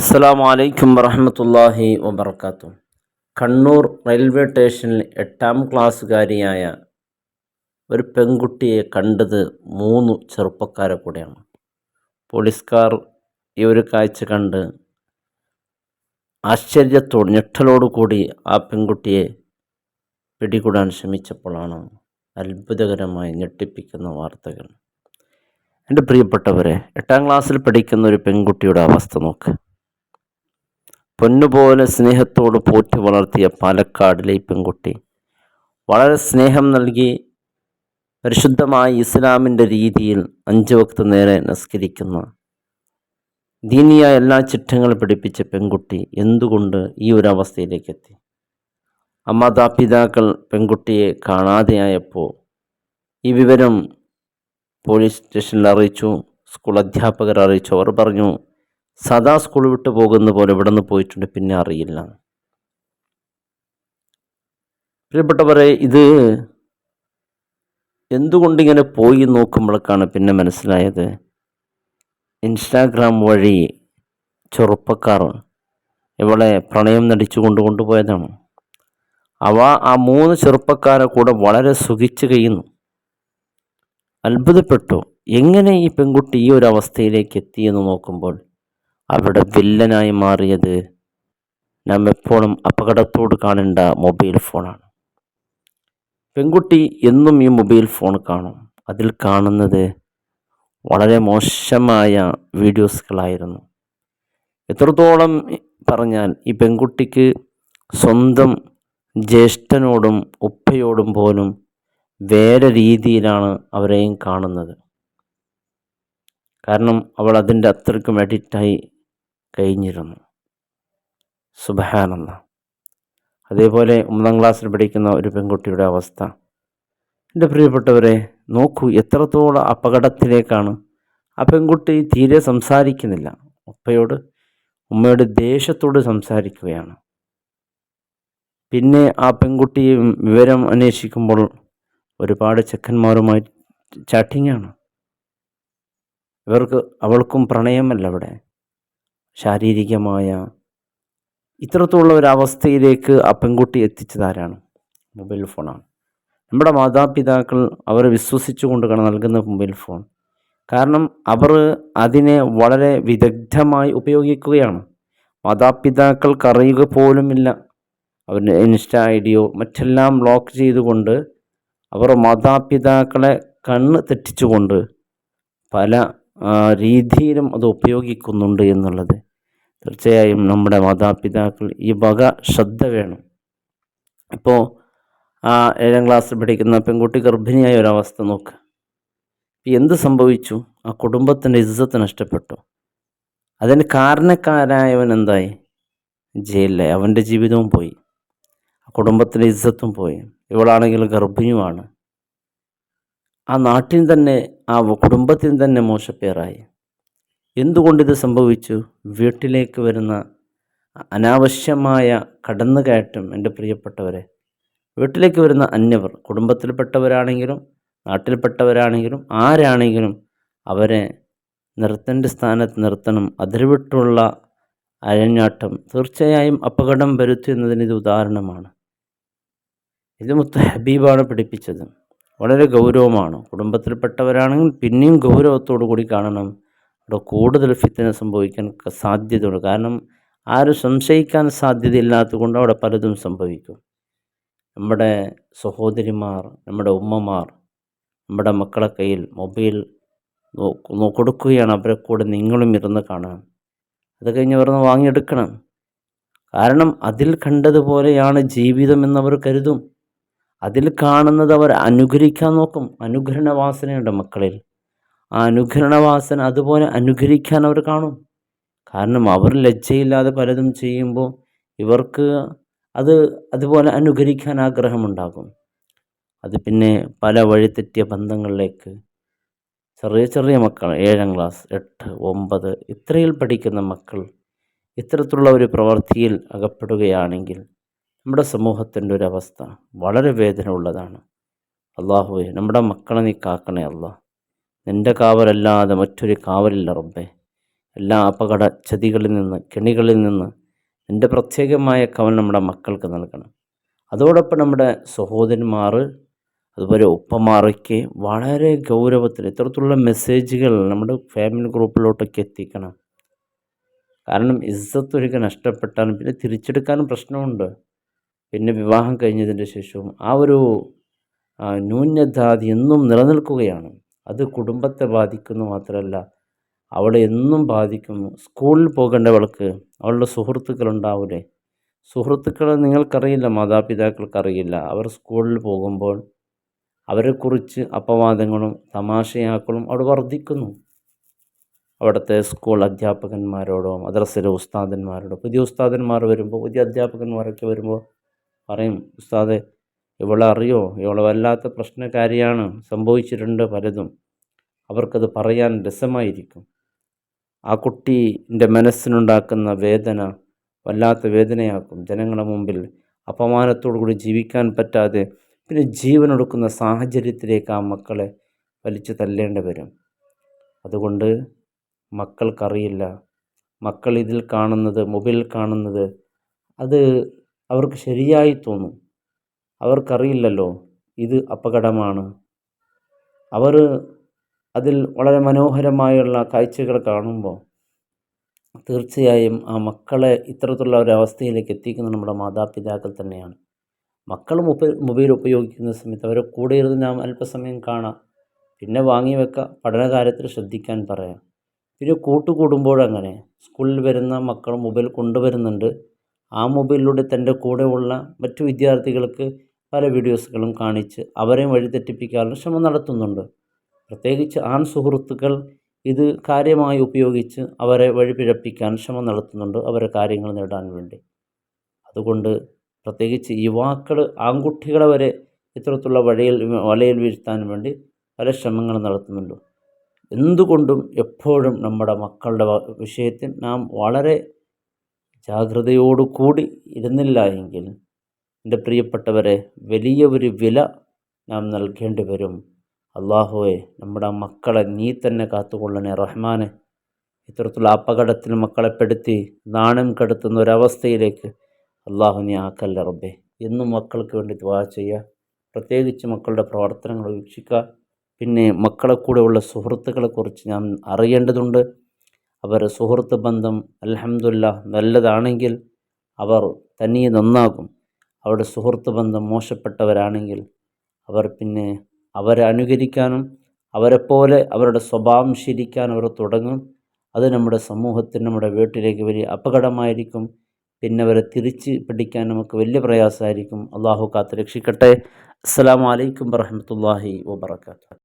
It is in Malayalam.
അസ്സാം വലൈക്കും വറഹമത്തല്ലാഹി വബർക്കാത്തു കണ്ണൂർ റെയിൽവേ സ്റ്റേഷനിൽ എട്ടാം ക്ലാസ്സുകാരിയായ ഒരു പെൺകുട്ടിയെ കണ്ടത് മൂന്ന് ചെറുപ്പക്കാരെ കൂടെയാണ്. പോലീസുകാർ ഈ ഒരു കാഴ്ച കണ്ട് ആശ്ചര്യത്തോട് ഞെട്ടലോടുകൂടി ആ പെൺകുട്ടിയെ പിടികൂടാൻ ശ്രമിച്ചപ്പോഴാണ് അത്ഭുതകരമായി ഞെട്ടിപ്പിക്കുന്ന വാർത്തകൾ. എന്റെ പ്രിയപ്പെട്ടവരെ എട്ടാം ക്ലാസ്സിൽ പഠിക്കുന്ന ഒരു പെൺകുട്ടിയുടെ അവസ്ഥ നോക്ക്. പൊന്നുപോലെ സ്നേഹത്തോട് പോറ്റി വളർത്തിയ പാലക്കാടിലെ ഈ പെൺകുട്ടി. വളരെ സ്നേഹം നൽകി പരിശുദ്ധമായ ഇസ്ലാമിന്റെ രീതിയിൽ അഞ്ച് വക്ത നേരെ നസ്കരിക്കുന്ന. ദീനിയ എല്ലാ ചിട്ടങ്ങളും പഠിപ്പിച്ച പെൺകുട്ടി എന്തുകൊണ്ട് ഈ ഒരു അവസ്ഥയിലേക്ക് എത്തി? ആ മാതാപിതാക്കൾ പെൺകുട്ടിയെ കാണാതെയായപ്പോൾ ഈ വിവരം പോലീസ് സ്റ്റേഷനിൽ അറിയിച്ചു സ്കൂൾ അധ്യാപകർ അറിയിച്ചു. അവർ പറഞ്ഞു സദാ സ്കൂൾ വിട്ട് പോകുന്ന പോലെ ഇവിടെ നിന്ന് പോയിട്ടുണ്ട്. പിന്നെ അറിയില്ല. പ്രിയപ്പെട്ടവരെ ഇത് എന്തുകൊണ്ടിങ്ങനെ പോയി നോക്കുമ്പോഴേക്കാണ് പിന്നെ മനസ്സിലായത്. ഇൻസ്റ്റാഗ്രാം വഴി ചെറുപ്പക്കാർ ഇവളെ പ്രണയം നടിച്ചു കൊണ്ട് കൊണ്ടുപോയതാണ്. അവ ആ മൂന്ന് ചെറുപ്പക്കാരെ കൂടെ വളരെ സുഖിച്ച് കഴിയുന്നു. അത്ഭുതപ്പെട്ടു. എങ്ങനെ ഈ പെൺകുട്ടി ഈ ഒരു അവസ്ഥയിലേക്ക് എത്തിയെന്ന് നോക്കുമ്പോൾ അവിടെ വില്ലനായി മാറിയത് നാം എപ്പോഴും അപകടത്തോട് കാണേണ്ട മൊബൈൽ ഫോണാണ്. പെൺകുട്ടി എന്നും ഈ മൊബൈൽ ഫോൺ കാണും. അതിൽ കാണുന്നത് വളരെ മോശമായ വീഡിയോസുകളായിരുന്നു. എത്രത്തോളം പറഞ്ഞാൽ ഈ പെൺകുട്ടിക്ക് സ്വന്തം ജ്യേഷ്ഠനോടും ഉപ്പയോടും പോലും വേറെ രീതിയിലാണ് അവരെയും കാണുന്നത്. കാരണം അവൾ അതിന്റെ അത്രയ്ക്കും അഡിക്റ്റായി കഴിഞ്ഞിരുന്നു. സുബഹാനെന്ന അതേപോലെ ഒന്നാം ക്ലാസ്സിൽ പഠിക്കുന്ന ഒരു പെൺകുട്ടിയുടെ അവസ്ഥ. എന്റെ പ്രിയപ്പെട്ടവരെ നോക്കൂ എത്രത്തോളം അപകടത്തിലേക്കാണ്. ആ പെൺകുട്ടി തീരെ സംസാരിക്കുന്നില്ല. ഉപ്പയോട് ഉമ്മയുടെ ദേഷ്യത്തോട് സംസാരിക്കുകയാണ്. പിന്നെ ആ പെൺകുട്ടി വിവരം അന്വേഷിക്കുമ്പോൾ ഒരുപാട് ചെക്കന്മാരുമായി ചാറ്റിങ്ങാണ്. ഇവർക്ക് അവൾക്കും പ്രണയമല്ല അവിടെ. ശാരീരികമായ ഇത്തരത്തിലുള്ള ഒരു അവസ്ഥയിലേക്ക് ആ പെൺകുട്ടി എത്തിച്ചതാരാണ്? മൊബൈൽ ഫോണാണ്. നമ്മുടെ മാതാപിതാക്കൾ അവരെ വിശ്വസിച്ചുകൊണ്ട് നൽകുന്ന മൊബൈൽ ഫോൺ. കാരണം അവർ അതിനെ വളരെ വിദഗ്ധമായി ഉപയോഗിക്കുകയാണ്. മാതാപിതാക്കൾക്കറിയുക പോലുമില്ല അവരുടെ ഇൻസ്റ്റ ഐ ഡിയോ മറ്റെല്ലാം ബ്ലോക്ക് ചെയ്തുകൊണ്ട് അവർ മാതാപിതാക്കളെ കണ്ണ് തെറ്റിച്ചുകൊണ്ട് പല രീതിയിലും അത് ഉപയോഗിക്കുന്നുണ്ട് എന്നുള്ളത് തീർച്ചയായും നമ്മുടെ മാതാപിതാക്കൾ ഈ വക ശ്രദ്ധ വേണം. ഇപ്പോൾ ആ ഏഴാം ക്ലാസ്സിൽ പഠിക്കുന്ന പെൺകുട്ടി ഗർഭിണിയായ ഒരവസ്ഥ നോക്ക്. എന്ത് സംഭവിച്ചു? ആ കുടുംബത്തിന്റെ ഇജ്ജത്ത് നഷ്ടപ്പെട്ടു. അതിന് കാരണക്കാരായവൻ എന്തായി? ജയിലിലായി. അവന്റെ ജീവിതവും പോയി. ആ കുടുംബത്തിന്റെ ഇജ്ജത്തും പോയി. ഇവളാണെങ്കിൽ ഗർഭിണിയുമാണ്. ആ നാട്ടിൽ തന്നെ ആ കുടുംബത്തിന് തന്നെ മോശപ്പേറായി എന്തുകൊണ്ടിത് സംഭവിച്ചു? വീട്ടിലേക്ക് വരുന്ന അനാവശ്യമായ കടന്നുകയറ്റം എന്റെ പ്രിയപ്പെട്ടവരെ. വീട്ടിലേക്ക് വരുന്ന അന്യവർ കുടുംബത്തിൽപ്പെട്ടവരാണെങ്കിലും നാട്ടിൽപ്പെട്ടവരാണെങ്കിലും ആരാണെങ്കിലും അവരെ നിർത്തേണ്ട സ്ഥാനത്ത് നിർത്തണം. അതിർവിട്ടുള്ള അരഞ്ഞാട്ടം തീർച്ചയായും അപകടം വരുത്തുന്നതിന് ഇത് ഉദാഹരണമാണ്. ഇത് മുത്ത ഹബീബാണ് പഠിപ്പിച്ചത്. വളരെ ഗൗരവമാണ്. കുടുംബത്തിൽപ്പെട്ടവരാണെങ്കിൽ പിന്നെയും ഗൗരവത്തോടു കൂടി കാണണം. അവിടെ കൂടുതൽ ഫിത്തന സംഭവിക്കാൻ സാധ്യതയുണ്ട്. കാരണം ആരും സംശയിക്കാൻ സാധ്യതയില്ലാത്തത് കൊണ്ട് അവിടെ പലതും സംഭവിക്കും. നമ്മുടെ സഹോദരിമാർ നമ്മുടെ ഉമ്മമാർ നമ്മുടെ മക്കളെ കയ്യിൽ മൊബൈൽ കൊടുക്കുകയാണ്. അവരെ കൂടെ നിങ്ങളും ഇരുന്ന് കാണാൻ. അത് കഴിഞ്ഞ് അവരൊന്ന് വാങ്ങിയെടുക്കണം. കാരണം അതിൽ കണ്ടതുപോലെയാണ് ജീവിതം എന്നവർ കരുതും. അതിൽ കാണുന്നത് അവർ അനുകരിക്കാൻ നോക്കും. അനുകരണ വാസനയുണ്ട് മക്കളിൽ. ആ അനുഗ്രഹണവാസന അതുപോലെ അനുഗ്രഹിക്കാൻ അവർ കാണും. കാരണം അവർ ലജ്ജയില്ലാതെ പലതും ചെയ്യുമ്പോൾ ഇവർക്ക് അത് അതുപോലെ അനുഗ്രഹിക്കാൻ ആഗ്രഹമുണ്ടാകും. അത് പിന്നെ പല വഴിതെറ്റിയ ബന്ധങ്ങളിലേക്ക് ചെറിയ ചെറിയ മക്കൾ ഏഴാം ക്ലാസ് എട്ട് ഒമ്പത് ഇത്രയിൽ പഠിക്കുന്ന മക്കൾ ഇത്തരത്തിലുള്ള ഒരു പ്രവൃത്തിയിൽ അകപ്പെടുകയാണെങ്കിൽ നമ്മുടെ സമൂഹത്തിന്റെ ഒരു അവസ്ഥ വളരെ വേദന ഉള്ളതാണ് അള്ളാഹുവെ നമ്മുടെ മക്കളെ നീ കാക്കണേ അല്ല നിന്റെ കാവലല്ലാതെ മറ്റൊരു കാവലില്ല റബ്ബെ. എല്ലാ അപകട ചതികളിൽ നിന്ന് കെണികളിൽ നിന്ന് എന്റെ പ്രത്യേകമായ കവൽ നമ്മുടെ മക്കൾക്ക് നൽകണം. അതോടൊപ്പം നമ്മുടെ സഹോദരന്മാർ അതുപോലെ ഉപ്പമാരൊക്കെ വളരെ ഗൗരവത്തിൽ ഇത്തരത്തിലുള്ള മെസ്സേജുകൾ നമ്മുടെ ഫാമിലി ഗ്രൂപ്പിലോട്ടൊക്കെ എത്തിക്കണം. കാരണം ഇസ്സത്ത് ഒരിക്കൽ നഷ്ടപ്പെട്ടാലും പിന്നെ തിരിച്ചെടുക്കാനും പ്രശ്നമുണ്ട്. പിന്നെ വിവാഹം കഴിഞ്ഞതിന്റെ ശേഷവും ആ ഒരു ന്യൂനതാതി എന്നും നിലനിൽക്കുകയാണ്. അത് കുടുംബത്തെ ബാധിക്കുന്നു മാത്രമല്ല അവളെ എന്നും ബാധിക്കുന്നു. സ്കൂളിൽ പോകേണ്ടവൾക്ക് അവളുടെ സുഹൃത്തുക്കളുണ്ടാവില്ലേ സുഹൃത്തുക്കളെ നിങ്ങൾക്കറിയില്ല മാതാപിതാക്കൾക്കറിയില്ല. അവർ സ്കൂളിൽ പോകുമ്പോൾ അവരെക്കുറിച്ച് അപവാദങ്ങളും തമാശയാക്കളും അവിടെ വർദ്ധിക്കുന്നു. അവിടുത്തെ സ്കൂൾ അധ്യാപകന്മാരോടോ മദ്രസയിലെ ഉസ്താദന്മാരോടോ പുതിയ ഉസ്താദന്മാർ വരുമ്പോൾ പുതിയ അധ്യാപകന്മാരൊക്കെ വരുമ്പോൾ പറയും ഉസ്താദെ ഇവളെ അറിയോ? ഇവളെ വല്ലാത്ത പ്രശ്നക്കാരിയാണ് സംഭവിച്ചിട്ടുണ്ട് പലതും. അവർക്കത് പറയാൻ രസമായിരിക്കും. ആ കുട്ടീന്റെ മനസ്സിനുണ്ടാക്കുന്ന വേദന വല്ലാത്ത വേദനയാക്കും. ജനങ്ങളുടെ മുമ്പിൽ അപമാനത്തോടു കൂടി ജീവിക്കാൻ പറ്റാതെ പിന്നെ ജീവനൊടുക്കുന്ന സാഹചര്യത്തിലേക്ക് ആ മക്കളെ വലിച്ചു തല്ലേണ്ടി വരും. അതുകൊണ്ട് മക്കൾക്കറിയില്ല. മക്കൾ ഇതിൽ കാണുന്നത് മൊബൈൽ കാണുന്നത് അത് അവർക്ക് ശരിയായി തോന്നും. അവർക്കറിയില്ലല്ലോ ഇത് അപകടമാണ്. അവർ അതിൽ വളരെ മനോഹരമായുള്ള കാഴ്ചകൾ കാണുമ്പോൾ തീർച്ചയായും ആ മക്കളെ ഇത്തരത്തിലുള്ള ഒരു അവസ്ഥയിലേക്ക് എത്തിക്കുന്നത് നമ്മുടെ മാതാപിതാക്കൾ തന്നെയാണ്. മക്കൾ മൊബൈൽ മൊബൈൽ ഉപയോഗിക്കുന്ന സമയത്ത് അവരെ കൂടെ ഇരുന്ന് നാം അല്പസമയം കാണാം. പിന്നെ വാങ്ങി വെക്കുക പഠനകാര്യത്തിൽ ശ്രദ്ധിക്കാൻ പറയാം. പിന്നെ കൂട്ടുകൂടുമ്പോഴങ്ങനെ സ്കൂളിൽ വരുന്ന മക്കൾ മൊബൈൽ കൊണ്ടുവരുന്നുണ്ട്. ആ മൊബൈലിലൂടെ തന്റെ കൂടെയുള്ള മറ്റു വിദ്യാർത്ഥികൾക്ക് പല വീഡിയോസുകളും കാണിച്ച് അവരെയും വഴിതെറ്റിപ്പിക്കാനുള്ള ശ്രമം നടത്തുന്നുണ്ട്. പ്രത്യേകിച്ച് ആൺ സുഹൃത്തുക്കൾ ഇത് കാര്യമായി ഉപയോഗിച്ച് അവരെ വഴിപിഴപ്പിക്കാൻ ശ്രമം നടത്തുന്നുണ്ട് അവരെ കാര്യങ്ങൾ നേടാൻ വേണ്ടി. അതുകൊണ്ട് പ്രത്യേകിച്ച് യുവാക്കൾ ആൺകുട്ടികളെ വരെ ഇത്തരത്തിലുള്ള വഴിയിൽ വലയിൽ വീഴ്ത്താൻ വേണ്ടി പല ശ്രമങ്ങൾ നടത്തുന്നുണ്ട്. എന്തുകൊണ്ടും എപ്പോഴും നമ്മുടെ മക്കളുടെ വിഷയത്തിൽ നാം വളരെ ജാഗ്രതയോടു കൂടി ഇരുന്നില്ല എങ്കിൽ എന്റെ പ്രിയപ്പെട്ടവരെ വലിയ ഒരു വില നാം നൽകേണ്ടി വരും. അള്ളാഹുവെ നമ്മുടെ മക്കളെ നീ തന്നെ കാത്തുകൊള്ളണേ. റഹ്മാനെ ഇത്തരത്തിലുള്ള അപകടത്തിൽ മക്കളെ പെടുത്തി നാണം കെടുത്തുന്ന ഒരവസ്ഥയിലേക്ക് അള്ളാഹു നീ ആക്കല്ല റബ്ബെ. എന്നും മക്കൾക്ക് വേണ്ടി ദ്വാ ചെയ്യുക. പ്രത്യേകിച്ച് മക്കളുടെ പ്രവർത്തനങ്ങൾ വീക്ഷിക്കുക. പിന്നെ മക്കളെ കൂടെയുള്ള സുഹൃത്തുക്കളെക്കുറിച്ച് ഞാൻ അറിയേണ്ടതുണ്ട്. അവർ സുഹൃത്ത് ബന്ധം അലഹമില്ല നല്ലതാണെങ്കിൽ അവർ തനിയെ നന്നാകും അവരുടെ സുഹൃത്ത് ബന്ധം മോശപ്പെട്ടവരാണെങ്കിൽ അവർ പിന്നെ അവരെ അനുകരിക്കാനും അവരെപ്പോലെ അവരുടെ സ്വഭാവം ശീലിക്കാനും അവർ തുടങ്ങും. അത് നമ്മുടെ സമൂഹത്തിന് നമ്മുടെ വീട്ടിലേക്ക് വലിയ അപകടമായിരിക്കും. പിന്നെ അവരെ തിരിച്ച് പിടിക്കാൻ നമുക്ക് വലിയ പ്രയാസമായിരിക്കും. അള്ളാഹു കാത്ത് രക്ഷിക്കട്ടെ. അസ്സാം വലൈക്കും വറഹമത്തല്ലാഹി വാബർക്കാത്തു